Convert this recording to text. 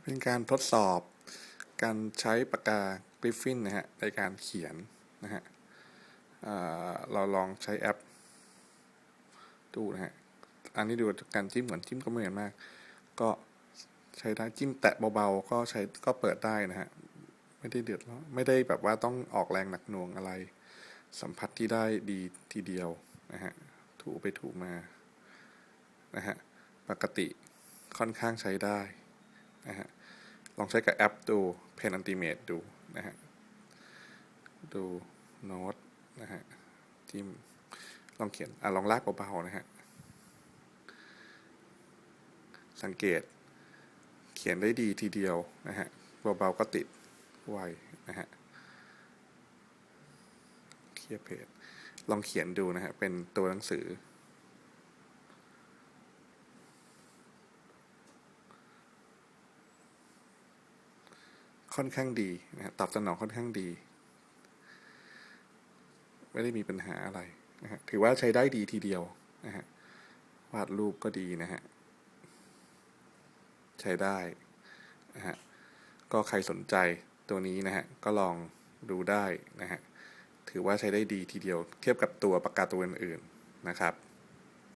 จะเป็นการทดสอบการใช้ปากกากริฟฟินนะฮะในการเขียนนะฮะเราลองใช้แอปดูนะฮะ อันนี้ดูการจิ้มเหมือนจิ้มก็ไม่เหมือนมาก ก็ใช้ได้จิ้มแตะเบาๆ ก็ใช้ก็เปิดได้นะฮะ ไม่ได้เดือดร้อนไม่ได้แบบว่าต้องออกแรงหนักหน่วงอะไร สัมผัสที่ได้ดีทีเดียวนะฮะ ถูไปถูมา นะฮะ ปกติค่อนข้างใช้ได้ นะฮะลองใช้กับแอปดู Pen Ultimate ดูนะฮะดูโน้ตนะฮะจิ้มลองเขียนอะลองลากเบาๆนะฮะสังเกตเขียนได้ดีทีเดียวนะฮะเบาๆก็ติดไวนะฮะเคลียร์เพจลองเขียนดูนะฮะเป็นตัวหนังสือ ค่อนข้างดีนะฮะตอบสนองค่อนข้างดี ไม่ได้มีปัญหาอะไรนะฮะถือว่าใช้ได้ดีทีเดียวนะฮะวาดรูปก็ดีนะฮะใช้ได้นะฮะก็ใครสนใจตัวนี้นะฮะก็ลองดูได้นะฮะถือว่าใช้ได้ดีทีเดียว เทียบกับตัวปากกาตัวอื่นๆนะครับ